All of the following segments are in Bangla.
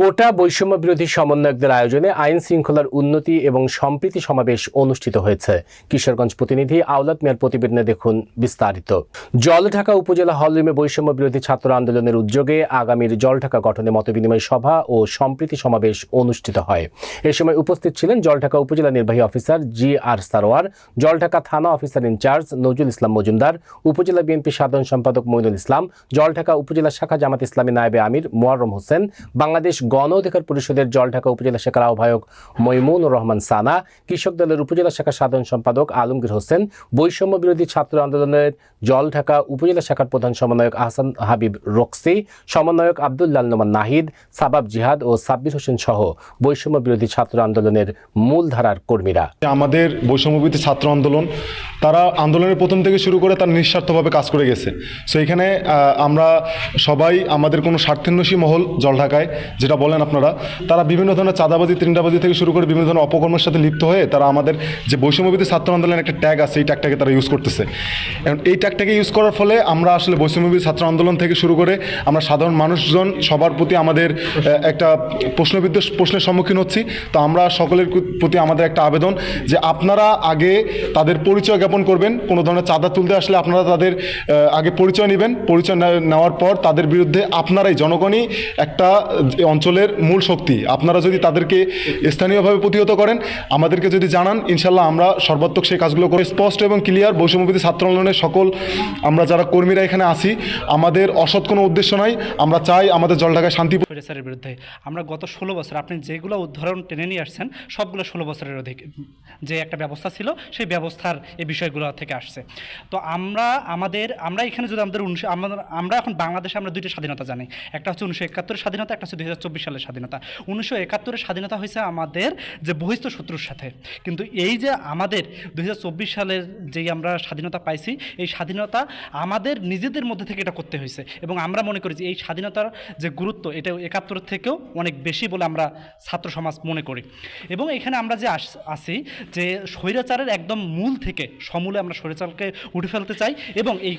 কোটা বৈষম্য বিরোধী সমন্বয়কদের আয়োজনে আইন শৃঙ্খলার উন্নতি এবং সম্প্রীতি সমাবেশ অনুষ্ঠিত হয়েছে। কিশোরগঞ্জ প্রতিনিধি আওলাদ মিয়ার প্রতিবেদনে দেখুন বিস্তারিত। জলঢাকা উপজেলা হলরুমে বৈষম্য বিরোধী ছাত্র আন্দোলনের উদ্যোগে আগামীর জলঢাকা গঠনে মতবিনিময় সভা ও সম্প্রীতি সমাবেশ অনুষ্ঠিত হয়। এ সময় উপস্থিত ছিলেন জলঢাকা উপজেলা নির্বাহী officer G R Sarwar, Jaldhaka থানা officer in charge Nazrul Islam Majumder, upazila BNP সাধারণ সম্পাদক মইনুল ইসলাম, জলঢাকা উপজেলা শাখা জামাত ইসলামী নায়েবে আমির মোয়াররম হোসেন, বাংলাদেশ গণ অধিকার পরিষদের জলঢাকা উপজেলা শাখার আহ্বায়ক মইমুনুর রহমান সানা, কৃষক দলের উপজেলা শাখার সাধারণ সম্পাদক আলমগীর হোসেন, বৈষম্য বিরোধী ছাত্র আন্দোলনের জলঢাকা উপজেলা শাখার প্রধান সমন্বয়ক আহসান হাবিব রক্সি, সমন্বয়ক আবদুল্লাল নোমান নাহিদ, সাবাব জিহাদ ও সাব্বির হোসেন সহ বৈষম্য বিরোধী ছাত্র আন্দোলনের মূলধারার কর্মীরা। আমাদের বৈষম্য বিরোধী ছাত্র আন্দোলন, তারা আন্দোলনের প্রথম থেকে শুরু করে তার নিঃস্বার্থভাবে কাজ করে গেছে। সো এখানে আমরা সবাই আমাদের কোনো স্বার্থান্বেষী মহল জলঢাকায় যেটা বলেন আপনারা, তারা বিভিন্ন ধরনের চাঁদাবাজি তিনটাবাজি থেকে শুরু করে বিভিন্ন ধরনের অপকর্মের সাথে লিপ্ত হয়ে তারা আমাদের যে বৈষম্যবিধি ছাত্র আন্দোলনের একটা ট্যাগ আছে, এই ট্যাগটাকে তারা ইউজ করতেছে। এবং এই ট্যাগটাকে ইউজ করার ফলে আমরা আসলে বৈষম্যবিধি ছাত্র আন্দোলন থেকে শুরু করে আমরা সাধারণ মানুষজন সবার প্রতি আমাদের একটা প্রশ্নবিদ্ধ প্রশ্নের সম্মুখীন হচ্ছি। তো আমরা সকলের প্রতি আমাদের একটা আবেদন যে আপনারা আগে তাদের পরিচয় জ্ঞাপন করবেন, কোনো ধরনের চাঁদা তুলতে আসলে আপনারা তাদের আগে পরিচয় নেবেন। পরিচয় নেওয়ার পর তাদের বিরুদ্ধে আপনারাই, জনগণই একটা যে অঞ্চলের মূল শক্তি। আপনারা যদি তাদেরকে স্থানীয়ভাবে প্রতিহত করেন, আমাদেরকে যদি জানান ইনশাল্লাহ আমরা সর্বাত্মক সেই কাজগুলো করে স্পষ্ট এবং ক্লিয়ার বৈষম্যবিধি ছাত্র আন্দোলনের সকল আমরা যারা কর্মীরা এখানে আসি আমাদের অসৎ কোনো উদ্দেশ্য নাই। আমরা চাই আমাদের জলঢাকায় শান্তি স্বৈরাচারের বিরুদ্ধে। আমরা গত ষোলো বছর আপনি যেগুলো উদাহরণ টেনে নিয়ে আসছেন, সবগুলো ষোলো বছরের অধিক যে একটা ব্যবস্থা ছিল, সেই ব্যবস্থার এই বিষয়গুলো থেকে আসছে। তো আমরা, আমাদের, আমরা এখানে যদি আমাদের আমরা এখন বাংলাদেশে আমরা দুইটা স্বাধীনতা জানি। একটা হচ্ছে উনিশশো একাত্তরের স্বাধীনতা, একটা হচ্ছে দুই হাজার চব্বিশ সালের স্বাধীনতা। উনিশশো একাত্তরের স্বাধীনতা হয়েছে আমাদের যে বহিস্থ শত্রুর সাথে। কিন্তু এই যে আমাদের দুই হাজার চব্বিশ সালের যেই আমরা স্বাধীনতা পাইছি, এই স্বাধীনতা আমাদের নিজেদের মধ্যে থেকে এটা করতে হয়েছে। এবং আমরা মনে করি যে এই স্বাধীনতার যে গুরুত্ব, এটা একাত্তর থেকেও অনেক বেশি বলে আমরা ছাত্র সমাজ মনে করি। এবং এখানে আমরা যে আস- আছি যে স্বৈরাচারের একদম মূল থেকে, সমূলে আমরা স্বৈরাচারকে উঠে ফেলতে চাই এবং এই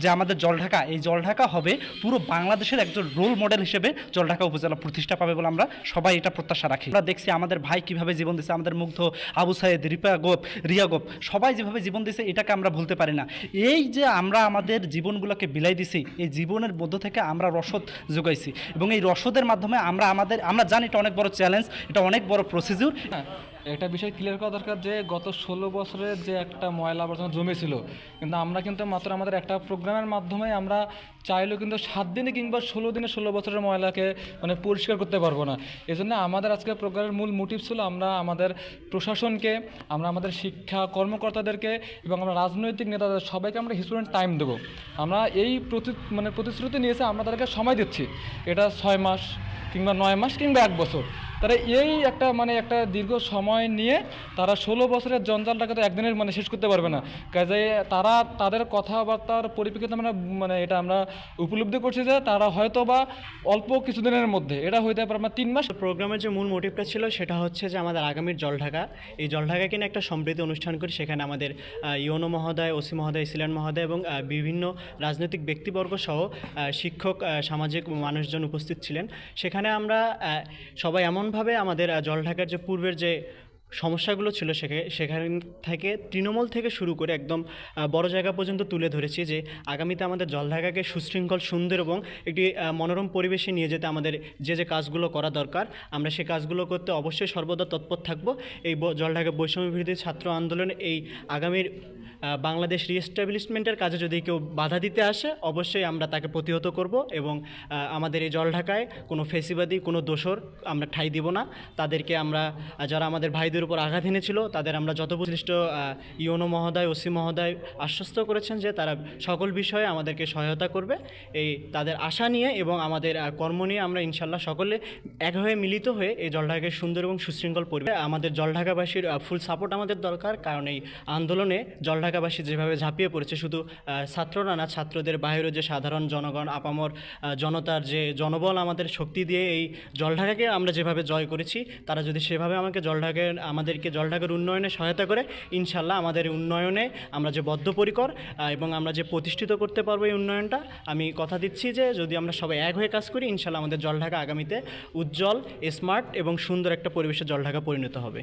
যে আমাদের জলঢাকা, এই জলঢাকা হবে পুরো বাংলাদেশের একজন রোল মডেল হিসেবে জলঢাকা উপজেলা প্রতিষ্ঠা পাবে বলে আমরা সবাই এটা প্রত্যাশা রাখি। আমরা দেখছি আমাদের ভাই কীভাবে জীবন দিচ্ছে আমাদের মুগ্ধ আবু সাইদ, রিপা গোপ, রিয়া গোপ, সবাই যেভাবে জীবন দিচ্ছে এটাকে আমরা ভুলতে পারি না। এই যে আমরা আমাদের জীবনগুলোকে বিলাই দিছি, এই জীবনের মধ্য থেকে আমরা রসদ যোগাইছি এবং এই রসদের মাধ্যমে আমরা আমাদের, আমরা জানি এটা অনেক বড় চ্যালেঞ্জ এটা অনেক বড় প্রসিডিউর হ্যাঁ একটা বিষয় ক্লিয়ার করা দরকার যে গত ষোলো বছরের যে একটা ময়লা আবর্জনা জমেছিল, কিন্তু আমরা কিন্তু মাত্র আমাদের একটা প্রোগ্রামের মাধ্যমে আমরা চাইলেও কিন্তু সাত দিনে কিংবা ষোলো দিনে ষোলো বছরের ময়লাকে মানে পরিষ্কার করতে পারব না। এজন্য আমাদের আজকের প্রোগ্রামের মূল মোটিভ ছিল আমরা আমাদের প্রশাসনকে, আমরা আমাদের শিক্ষা কর্মকর্তাদেরকে এবং আমরা রাজনৈতিক নেতাদের সবাইকে আমরা হিস্টোরিয়ান টাইম দেবো। আমরা এই প্রতি মানে প্রতিশ্রুতি নিয়েছে আমরা তাদেরকে সময় দিচ্ছি। এটা ছয় মাস কিংবা নয় মাস কিংবা এক বছর। তারা এই একটা মানে একটা দীর্ঘ সময় নিয়ে তারা ষোলো বছরের জঞ্জালটাকে তো একদিনের মানে শেষ করতে পারবে না। কাজে তারা তাদের কথাবার্তার পরিপ্রেক্ষিতে আমরা মানে এটা আমরা উপলব্ধি করছি যে তারা হয়তো বা অল্প কিছুদিনের মধ্যে, এটা হইতে পারে আমরা তিন মাস প্রোগ্রামের যে মূল মোটিভটা ছিল সেটা হচ্ছে যে আমাদের আগামীর জলঢাকা। এই জলঢাকাকে নিয়ে একটা সম্প্রীতি অনুষ্ঠান করি, সেখানে আমাদের ইউনো মহোদয়, ওসি মহোদয় সিলেন মহোদয় এবং বিভিন্ন রাজনৈতিক ব্যক্তিবর্গ সহ শিক্ষক সামাজিক মানুষজন উপস্থিত ছিলেন। সেখানে আমরা সবাই সবাই এমনভাবে আমাদের আহ, জলঢাকার যে পূর্বের যে সমস্যাগুলো ছিল সেখানে সেখান থেকে তৃণমূল থেকে শুরু করে একদম বড় জায়গা পর্যন্ত তুলে ধরেছি যে আগামীতে আমাদের জলঢাকাকে সুশৃঙ্খল সুন্দর এবং একটি মনোরম পরিবেশে নিয়ে যেতে আমাদের যে যে কাজগুলো করা দরকার আমরা সেই কাজগুলো করতে অবশ্যই সর্বদা তৎপর থাকব। এই জলঢাকা বৈষম্য বিরোধী ছাত্র আন্দোলন এই আগামীর বাংলাদেশ রিএস্টাবলিশমেন্টের কাজে যদি কেউ বাধা দিতে আসে, অবশ্যই আমরা তাকে প্রতিহত করব এবং আমাদের এই জলঢাকায় কোনো ফেসিবাদী, কোনো দোষর আমরা ঠাঁই দিব না। তাদেরকে আমরা যারা আমাদের ভাইদের উপর আঘাত এনেছিল, তাদের আমরা যত বিশিষ্ট ইউনো মহোদয়, ওসি মহোদয় আশ্বস্ত করেছেন যে তারা সকল বিষয়ে আমাদেরকে সহায়তা করবে। এই তাদের আশা নিয়ে এবং আমাদের কর্ম নিয়ে আমরা ইনশাল্লাহ সকলে এক হয়ে মিলিত হয়ে এই জলঢাকাকে সুন্দর এবং সুশৃঙ্খল পরিবে আমাদের জলঢাকাবাসীর ফুল সাপোর্ট আমাদের দরকার, কারণ এই আন্দোলনে জলঢাকা ঢাকাবাসী যেভাবে ঝাঁপিয়ে পড়েছে, শুধু ছাত্ররা না ছাত্রদের বাইরেও যে সাধারণ জনগণ, আপামর জনতার যে জনবল, আমাদের শক্তি দিয়ে এই জলঢাকাকে আমরা যেভাবে জয় করেছি, তারা যদি সেভাবে আমাকে জলঢাকার আমাদেরকে জলঢাকার উন্নয়নে সহায়তা করে, ইনশাল্লাহ আমাদের উন্নয়নে আমরা যে বদ্ধপরিকর এবং আমরা যে প্রতিষ্ঠিত করতে পারব এই উন্নয়নটা, আমি কথা দিচ্ছি যে যদি আমরা সবাই এক হয়ে কাজ করি, ইনশাল্লাহ আমাদের জলঢাকা আগামীতে উজ্জ্বল স্মার্ট এবং সুন্দর একটা পরিবেশে জলঢাকা পরিণত হবে।